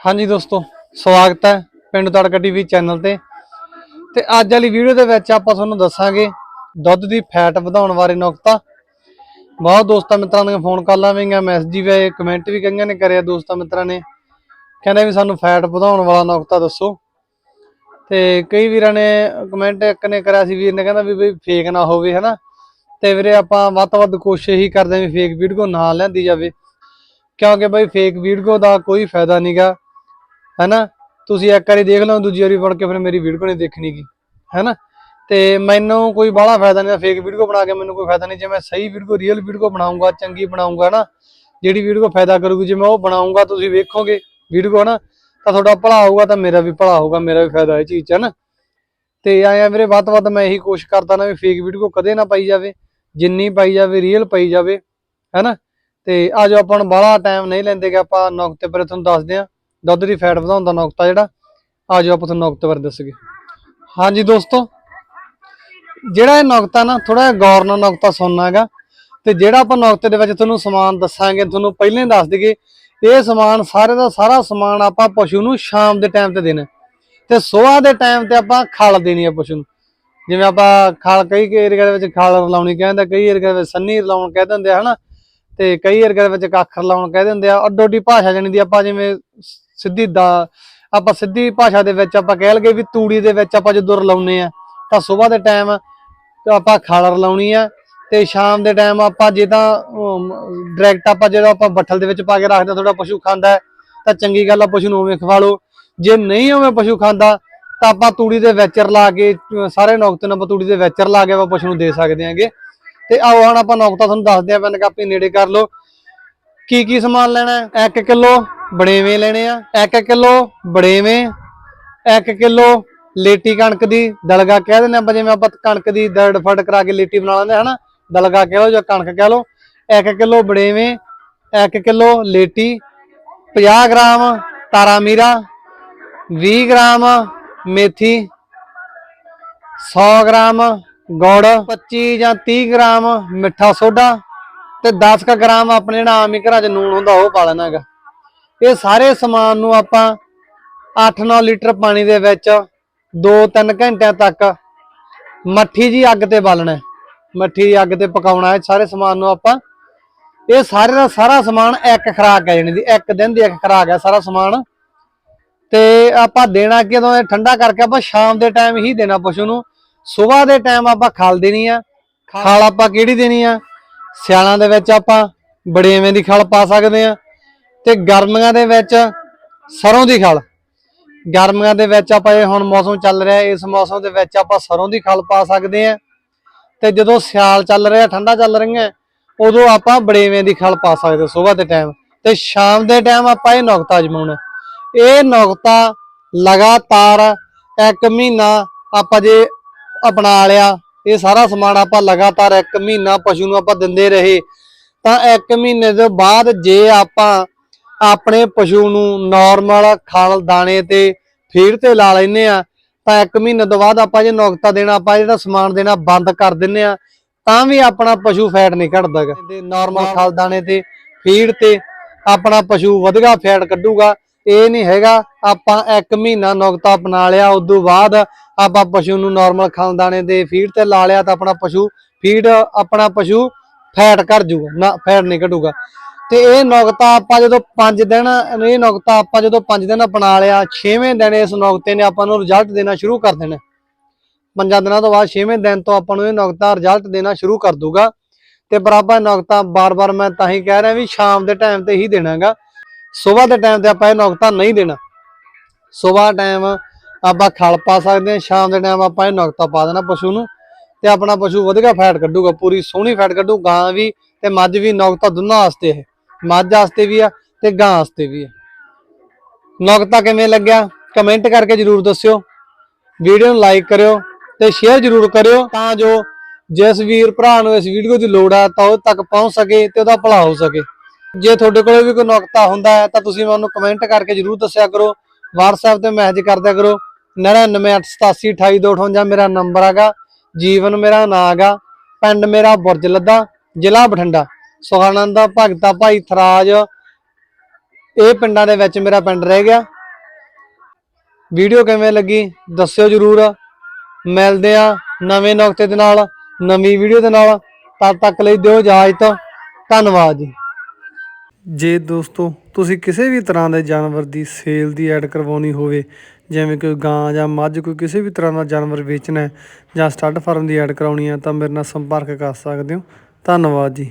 ਹਾਂਜੀ ਦੋਸਤੋ, ਸਵਾਗਤ ਹੈ ਪਿੰਡ ਤੜਕਾ ਟੀਵੀ ਚੈਨਲ ਤੇ। ਤੇ ਅੱਜ ਵਾਲੀ ਵੀਡੀਓ ਦੇ ਵਿੱਚ ਆਪਾਂ ਤੁਹਾਨੂੰ ਦੱਸਾਂਗੇ ਦੁੱਧ ਦੀ ਫੈਟ ਵਧਾਉਣ ਬਾਰੇ ਨੁਕਤਾ। ਬਹੁਤ ਦੋਸਤਾਂ ਮਿੱਤਰਾਂ ਦੀਆਂ ਫੋਨ ਕਾਲਾਂ ਵੀ ਮੈਸੇਜ ਵੀ ਆਏ ਕਮੈਂਟ ਵੀ ਕਈਆਂ ਨੇ ਕਰਿਆ ਦੋਸਤਾਂ ਮਿੱਤਰਾਂ ਨੇ। ਕਹਿੰਦੇ ਵੀ ਸਾਨੂੰ ਫੈਟ ਵਧਾਉਣ ਵਾਲਾ ਨੁਕਤਾ ਦੱਸੋ। ਤੇ ਕਈ ਵੀਰਾਂ ਨੇ ਕਮੈਂਟ ਇੱਕ ਨੇ ਕਰਿਆ ਸੀ ਵੀਰ ਨੇ ਕਹਿੰਦਾ ਵੀ ਬਈ ਫੇਕ ਨਾ ਹੋਵੇ, ਹਨਾ। ਤੇ ਵੀਰੇ ਆਪਾਂ ਵੱਧ ਤੋਂ ਵੱਧ ਕੋਸ਼ਿਸ਼ ਹੀ ਕਰਦੇ ਹਾਂ ਵੀ ਫੇਕ ਵੀਡੀਓ ਨਾ ਲੈਂਦੀ ਜਾਵੇ। ਕਿਉਂਕਿ ਬਈ ਫੇਕ ਵੀਡੀਓ ਦਾ ਕੋਈ ਫਾਇਦਾ ਨਹੀਂਗਾ ਹੈਨਾ? ਤੁਸੀਂ ਇੱਕ ਵਾਰੀ ਦੇਖ ਲਓ, ਦੂਜੀ ਵਾਰੀ ਵੜ ਕੇ ਫਿਰ ਮੇਰੀ ਵੀਡੀਓ ਨਹੀਂ ਦੇਖਣੀ ਗੀ, ਹੈਨਾ? ਤੇ ਮੈਨੂੰ ਕੋਈ ਬਾਹਲਾ ਫਾਇਦਾ ਨਹੀਂ ਫੇਕ ਵੀਡੀਓ ਬਣਾ ਕੇ ਮੈਨੂੰ ਕੋਈ ਫਾਇਦਾ ਨਹੀਂ ਜੇ ਮੈਂ ਸਹੀ ਵੀਡੀਓ ਰੀਅਲ ਵੀਡੀਓ ਬਣਾਉਂਗਾ, ਚੰਗੀ ਬਣਾਉਂਗਾ ਨਾ ਜਿਹੜੀ ਵੀਡੀਓ ਫਾਇਦਾ ਕਰੂਗੀ, ਜੇ ਮੈਂ ਉਹ ਬਣਾਉਂਗਾ, ਤੁਸੀਂ ਵੇਖੋਗੇ ਵੀਡੀਓ ਨਾ ਤਾਂ ਤੁਹਾਡਾ ਭਲਾ ਹੋਊਗਾ, ਤਾਂ ਮੇਰਾ ਵੀ ਭਲਾ ਹੋਊਗਾ, ਮੇਰਾ ਵੀ ਫਾਇਦਾ ਇਹ ਚੀਜ਼ 'ਚ ਨਾ ਤੇ ਆਇਆ ਵੀਰੇ, ਵੱਧ ਤੋਂ ਵੱਧ ਮੈਂ ਇਹੀ ਕੋਸ਼ਿਸ਼ ਕਰਦਾ ਨਾ ਵੀ ਫੇਕ ਵੀਡੀਓ ਕਦੇ ਨਾ ਪਾਈ ਜਾਵੇ, ਜਿੰਨੀ ਪਾਈ ਜਾਵੇ ਰੀਅਲ ਪਾਈ ਜਾਵੇ, ਹੈਨਾ? ਤੇ ਅੱਜ ਆਪਾਂ ਨੂੰ ਬਾਹਲਾ ਟਾਈਮ ਨਹੀਂ ਲੈਂਦੇ ਕਿ ਆਪਾਂ ਨੁਕਤੇ ਪਰ ਤੁਹਾਨੂੰ ਦੱਸਦੇ ਹਾਂ ਦੁੱਧ ਦੀ ਫੈਟ ਵਧਾਉਣ ਦਾ ਨੁਕਤਾ ਜਿਹੜਾ ਅੱਜ ਆਪਾਂ ਤੁਹਾਨੂੰ ਨੁਕਤੇ ਬਾਰੇ ਦੱਸਗੇ ਹਾਂਜੀ ਦੋਸਤੋ, ਜਿਹੜਾ ਇਹ ਨੁਕਤਾ ਨਾ ਥੋੜਾ ਗੌਰ ਨਾਲ ਨੁਕਤਾ ਸੁਣਨਾ ਤੇ ਜਿਹੜਾ ਆਪਾਂ ਨੁਕਤੇ ਦੇ ਵਿੱਚ ਤੁਹਾਨੂੰ ਸਮਾਨ ਦੱਸਾਂਗੇ, ਤੁਹਾਨੂੰ ਪਹਿਲਾਂ ਹੀ ਦੱਸ ਦਈਏ, ਇਹ ਸਮਾਨ ਸਾਰੇ ਦਾ ਸਾਰਾ ਸਮਾਨ ਆਪਾਂ ਪਸ਼ੂ ਨੂੰ ਸ਼ਾਮ ਦੇ ਟਾਈਮ ਤੇ ਦੇਣਾ। ਤੇ ਸਵੇਰ ਦੇ ਟਾਈਮ ਤੇ ਆਪਾਂ ਖਾਲ ਦੇਣੀ ਹੈ ਪਸ਼ੂ ਨੂੰ। ਜਿਵੇਂ ਆਪਾਂ ਖਾਲ ਕਈ ਏਰੀਆ ਦੇ ਵਿੱਚ ਖਲ ਰਲਾਉਣੀ ਕਹਿੰਦਾ, ਕਈ ਏਰੀਆ ਦੇ ਵਿੱਚ ਸੰਨੀ ਰਲਾਉਣ ਕਹਿ ਦਿੰਦੇ ਆ, ਹਨਾ? ਤੇ ਕਈ ਏਰੀਆ ਦੇ ਵਿੱਚ ਕੱਖ ਰਲਾਉਣ ਕਹਿ ਦਿੰਦੇ ਆ। ਅੱਡੋ ਅੱਡੀ ਭਾਸ਼ਾ ਜਾਣੀ ਦੀ ਆਪਾਂ ਜਿਵੇਂ ਸਿੱਧੀ ਦਾ, ਆਪਾਂ ਸਿੱਧੀ ਭਾਸ਼ਾ ਦੇ ਵਿੱਚ ਆਪਾਂ ਕਹਿ ਲਗੇ ਵੀ ਤੂੜੀ ਦੇ ਵਿੱਚ ਆਪਾਂ ਜਦੋਂ ਰਲਾਉਨੇ ਆ ਤਾਂ ਸਵੇਰ ਦੇ ਟਾਈਮ ਆਪਾਂ ਖਲ ਲਾਉਣੀ ਆ ਤੇ ਸ਼ਾਮ ਦੇ ਟਾਈਮ ਆਪਾਂ ਜੇ ਤਾਂ ਡਾਇਰੈਕਟ ਆਪਾਂ ਜਿਹੜਾ ਆਪਾਂ ਬੱਠਲ ਦੇ ਵਿੱਚ ਪਾ ਕੇ ਰੱਖਦੇ ਥੋੜਾ ਪਸ਼ੂ ਖਾਂਦਾ ਤਾਂ ਚੰਗੀ ਗੱਲ ਆ, ਪਸ਼ੂ ਨੂੰ ਉਵੇਂ ਖਵਾ ਲਓ। ਜੇ ਨਹੀਂ ਉਵੇਂ ਪਸ਼ੂ ਖਾਂਦਾ, ਤਾਂ ਆਪਾਂ ਤੂੜੀ ਦੇ ਵੈਚਰ ਲਾ ਕੇ ਸਾਰੇ ਨੁਕਤੇ ਨੂੰ ਆਪਾਂ ਤੂੜੀ ਦੇ ਵੈਚਰ ਲਾ ਕੇ ਆਪਾਂ ਪਸ਼ੂ ਨੂੰ ਦੇ ਸਕਦੇ ਆਂਗੇ ਤੇ ਆਓ ਹੁਣ ਆਪਾਂ ਨੁਕਤਾ ਤੁਹਾਨੂੰ ਦੱਸਦੇ ਆਂ ਪੈਨ ਕਾਪੀ ਨੇੜੇ ਕਰ ਲਓ। ਕੀ ਕੀ ਸਮਾਨ ਲੈਣਾ ਹੈ? 1 ਕਿਲੋ। ਬੜੇਵੇਂ ਲੈਣੇ ਆ 1 ਕਿਲੋ ਬੜੇਵੇਂ 1 ਕਿਲੋ ਲੇਟੀ ਕਣਕ ਦੀ, ਦਲਗਾ ਕਹਿ ਦਿੰਦੇ ਆਪਾਂ ਜਿਵੇਂ ਆਪਾਂ ਕਣਕ ਦੀ ਦਰੜ ਫੜ ਕਰਾ ਕੇ ਲੇਟੀ ਬਣਾ ਲੈਂਦੇ, ਹਨਾ? ਦਲਗਾ ਕਹਿ ਲਓ ਜਾਂ ਕਣਕ ਕਹਿ ਲਓ 1 ਕਿਲੋ ਬੜੇਵੇਂ 1 ਕਿਲੋ ਲੇਟੀ 50 ਗ੍ਰਾਮ ਤਾਰਾ ਮੀਰਾ 20 ਗ੍ਰਾਮ ਮੇਥੀ 100 ਗ੍ਰਾਮ ਗੁੜ 25 ਜਾਂ 30 ਗ੍ਰਾਮ ਮਿੱਠਾ ਸੋਡਾ ਤੇ 10 ਕ ਗ੍ਰਾਮ ਆਪਣੇ ਜਿਹੜਾ ਆਮ ਹੀ ਘਰਾਂ 'ਚ ਨੂਣ ਹੁੰਦਾ ਉਹ ਪਾ ਲੈਣਾ ਹੈਗਾ। ਇਹ ਸਾਰੇ ਸਮਾਨ ਨੂੰ ਆਪਾਂ 8-9 ਲੀਟਰ ਪਾਣੀ ਦੇ ਵਿੱਚ 2-3 ਘੰਟਿਆਂ ਤੱਕ ਮੱਠੀ ਜੀ ਅੱਗ ਤੇ ਬਾਲਣਾ ਮੱਠੀ ਦੀ ਅੱਗ ਤੇ ਪਕਾਉਣਾ ਹੈ। ਸਾਰੇ ਸਮਾਨ ਨੂੰ ਆਪਾਂ ਇਹ ਸਾਰੇ ਦਾ ਸਾਰਾ ਸਮਾਨ ਇੱਕ ਖਰਾਕ ਹੈ ਜਾਣੀ ਦੀ ਇੱਕ ਦਿਨ ਦੀ ਇੱਕ ਖਰਾਕ ਹੈ ਸਾਰਾ ਸਮਾਨ। ਤੇ ਆਪਾਂ ਦੇਣਾ ਕਿਦੋਂ ਇਹ ਠੰਡਾ ਕਰਕੇ ਆਪਾਂ ਸ਼ਾਮ ਦੇ ਟਾਈਮ ਹੀ ਦੇਣਾ ਪਸ਼ੂ ਨੂੰ। ਸਵੇਰ ਦੇ ਟਾਈਮ ਆਪਾਂ ਖਲ ਦੇਣੀ ਆ ਖਾਲ ਆਪਾਂ ਕਿਹੜੀ ਦੇਣੀ ਆ ਸਿਆਲਾਂ ਦੇ ਵਿੱਚ ਆਪਾਂ ਬੜੇਵੇਂ ਦੀ ਖਲ ਪਾ ਸਕਦੇ ਆ ਤੇ ਗਰਮੀਆਂ ਦੇ ਵਿੱਚ ਸਰੋਂ ਦੀ ਖਲ। ਗਰਮੀਆਂ ਦੇ ਵਿੱਚ ਆਪਾਂ ਇਹ ਹੁਣ ਮੌਸਮ ਚੱਲ ਰਿਹਾ, ਇਸ ਮੌਸਮ ਦੇ ਵਿੱਚ ਆਪਾਂ ਸਰੋਂ ਦੀ ਖਲ ਪਾ ਸਕਦੇ ਆ ਤੇ ਜਦੋਂ ਸਿਆਲ ਚੱਲ ਰਿਹਾ, ਠੰਡਾ ਚੱਲ ਰਹੀਆਂ, ਉਦੋਂ ਆਪਾਂ ਬੜੇਵੇਂ ਦੀ ਖਲ ਪਾ ਸਕਦੇ ਸਵੇਰ ਦੇ ਟਾਈਮ ਤੇ ਸ਼ਾਮ ਦੇ ਟਾਈਮ ਆਪਾਂ ਇਹ ਨੁਕਤਾ ਅਜਮਾਉਣਾ ਇਹ ਨੁਕਤਾ ਲਗਾਤਾਰ ਇੱਕ ਮਹੀਨਾ ਆਪਾਂ ਜੇ ਅਪਣਾ ਲਿਆ, ਇਹ ਸਾਰਾ ਸਮਾਨ ਆਪਾਂ ਲਗਾਤਾਰ ਇੱਕ ਮਹੀਨਾ ਪਸ਼ੂ ਨੂੰ ਆਪਾਂ ਦਿੰਦੇ ਰਹੇ। ਤਾਂ ਇੱਕ ਮਹੀਨੇ ਦੇ ਬਾਅਦ ਜੇ ਆਪਾਂ ਆਪਣੇ ਪਸ਼ੂ ਨੂੰ ਨਾਰਮਲ ਖਲ ਦਾਣੇ ਤੇ ਫੀਡ ਤੇ ਲਾ ਲੈਨੇ ਆ ਤਾਂ ਇੱਕ ਮਹੀਨੇ ਤੋਂ ਬਾਅਦ ਆਪਾਂ ਜੇ ਨੁਕਤਾ ਦੇਣਾ ਆਪਾਂ ਜਿਹੜਾ ਸਮਾਨ ਦੇਣਾ ਬੰਦ ਕਰ ਦਿੰਨੇ ਆ ਤਾਂ ਵੀ ਆਪਣਾ ਪਸ਼ੂ ਫੈਟ ਨਹੀਂ ਘਟਦਾਗਾ ਤੇ ਨਾਰਮਲ ਖਲ ਦਾਣੇ ਤੇ ਫੀਡ ਤੇ ਆਪਣਾ ਪਸ਼ੂ ਵਧਗਾ ਫੈਟ ਕੱਢੂਗਾ ਇਹ ਨਹੀਂ ਹੈਗਾ ਆਪਾਂ ਇੱਕ ਮਹੀਨਾ ਨੁਕਤਾ ਅਪਣਾ ਲਿਆ ਉਦੋਂ ਬਾਅਦ ਆਪਾਂ ਪਸ਼ੂ ਨੂੰ ਨਾਰਮਲ ਖਾਨਦਾਨੇ ਦੇ ਫੀਡ ਤੇ ਲਾ ਲਿਆ ਤਾਂ ਆਪਣਾ ਪਸ਼ੂ ਫੀਡ ਆਪਣਾ ਪਸ਼ੂ ਫੈਟ ਕਰ ਜੂਗਾ ਨਾ ਫੈਟ ਨਹੀਂ ਘਟੂਗਾ ਤੇ ਇਹ ਨੁਕਤਾ ਆਪਾਂ ਜਦੋਂ 5 ਦਿਨ, ਇਹ ਨੁਕਤਾ ਆਪਾਂ ਜਦੋਂ 5 ਦਿਨ ਅਪਣਾ ਲਿਆ 6ਵੇਂ ਦਿਨ ਇਸ ਨੁਕਤੇ ਨੇ ਆਪਾਂ ਨੂੰ ਰਿਜ਼ਲਟ ਦੇਣਾ ਸ਼ੁਰੂ ਕਰ ਦੇਣਾ। ਪੰਜਾਂ ਦਿਨਾਂ ਤੋਂ ਬਾਅਦ 6ਵੇਂ ਦਿਨ ਤੋਂ ਆਪਾਂ ਨੂੰ ਇਹ ਨੁਕਤਾ ਰਿਜ਼ਲਟ ਦੇਣਾ ਸ਼ੁਰੂ ਕਰ ਦੂਗਾ ਤੇ ਬਰਾਬਰ ਨੁਕਤਾ ਬਾਰ-ਬਾਰ ਮੈਂ ਤਾਂ ਹੀ ਕਹਿ ਰਿਹਾ ਵੀ ਸ਼ਾਮ ਦੇ ਟਾਈਮ ਤੇ ਹੀ ਦੇਣਾਗਾ। ਸਵੇਰ ਦੇ ਟਾਈਮ ਤੇ ਆਪਾਂ ਇਹ ਨੁਕਤਾ ਨਹੀਂ ਦੇਣਾ। ਸਵੇਰ ਟਾਈਮ ਆਪਾਂ ਖਲ ਪਾ ਸਕਦੇ ਹਾਂ, ਸ਼ਾਮ ਦੇ ਟਾਈਮ ਆਪਾਂ ਇਹ ਨੁਕਤਾ ਪਾ ਦੇਣਾ ਪਸ਼ੂ ਨੂੰ। ਤੇ ਆਪਣਾ ਪਸ਼ੂ ਵਧੀਆ ਫੈਟ ਕੱਢੂਗਾ, ਪੂਰੀ ਸੋਹਣੀ ਫੈਟ ਕੱਢੂ, ਗਾਂ ਵੀ ਤੇ ਮੱਝ ਵੀ ਨੁਕਤਾ ਦੋਨਾਂ ਵਾਸਤੇ ਇਹ ਮੱਝ ਵਾਸਤੇ ਵੀ ਆ ਤੇ ਗਾਂ ਵਾਸਤੇ ਵੀ ਆ। ਨੁਕਤਾ ਕਿਵੇਂ ਲੱਗਿਆ? ਕਮੈਂਟ ਕਰਕੇ ਜਰੂਰ ਦੱਸਿਓ। ਵੀਡੀਓ ਨੂੰ ਲਾਈਕ ਕਰਿਓ ਤੇ ਸ਼ੇਅਰ ਜਰੂਰ ਕਰਿਓ ਤਾਂ ਜੋ ਜਿਸ ਵੀਰ ਭਰਾ ਨੂੰ ਇਸ ਵੀਡੀਓ ਦੀ ਲੋੜ ਆ ਤਾਂ ਉਹ ਤੱਕ ਪਹੁੰਚ ਸਕੇ ਤੇ ਉਹਦਾ ਭਲਾ ਹੋ ਸਕੇ। ਜੇ ਤੁਹਾਡੇ ਕੋਲ ਵੀ ਕੋਈ ਨੁਕਤਾ ਹੁੰਦਾ ਹੈ ਤਾਂ ਤੁਸੀਂ ਮੈਨੂੰ ਕਮੈਂਟ ਕਰਕੇ ਜਰੂਰ ਦੱਸਿਆ ਕਰੋ। WhatsApp ਤੇ ਮੈਸੇਜ ਕਰਦਿਆ ਕਰੋ। 9988828258 ਮੇਰਾ ਨੰਬਰ ਹੈਗਾ। ਜੀਵਨ ਮੇਰਾ ਨਾਂ ਹੈਗਾ। ਪਿੰਡ ਮੇਰਾ ਬੁਰਜ ਲੱਦਾ, ਜ਼ਿਲ੍ਹਾ ਬਠਿੰਡਾ। ਸੁਖਾਨੰਦ ਭਗਤਾ ਭਾਈ ਥਰਾਜ, ਇਹ ਪਿੰਡਾਂ ਦੇ ਵਿੱਚ ਮੇਰਾ ਪਿੰਡ ਰਹਿ ਗਿਆ। ਵੀਡੀਓ ਕਿਵੇਂ ਲੱਗੀ ਦੱਸਿਓ ਜਰੂਰ। ਮਿਲਦੇ ਆ ਨਵੇਂ ਨੁਕਤੇ ਦੇ ਨਾਲ, ਨਵੀਂ ਵੀਡੀਓ ਦੇ ਨਾਲ। ਤਦ ਤੱਕ ਲਈ ਦਿਓ ਇਜਾਜ਼ਤ। ਧੰਨਵਾਦ ਜੀ। ਜੇ ਦੋਸਤੋ, ਤੁਸੀਂ ਕਿਸੇ ਵੀ ਤਰ੍ਹਾਂ ਦੇ ਜਾਨਵਰ ਦੀ ਸੇਲ ਦੀ ਐਡ ਕਰਵਾਉਣੀ ਹੋਵੇ, ਜਿਵੇਂ ਕੋਈ ਗਾਂ ਜਾਂ ਮੱਝ ਕੋਈ ਕਿਸੇ ਵੀ ਤਰ੍ਹਾਂ ਦਾ ਜਾਨਵਰ ਵੇਚਣਾ ਹੈ ਜਾਂ ਸਟੱਡ ਫਾਰਮ ਦੀ ਐਡ ਕਰਾਉਣੀ ਹੈ, ਤਾਂ ਮੇਰੇ ਨਾਲ ਸੰਪਰਕ ਕਰ ਸਕਦੇ ਹੋ। ਧੰਨਵਾਦ ਜੀ।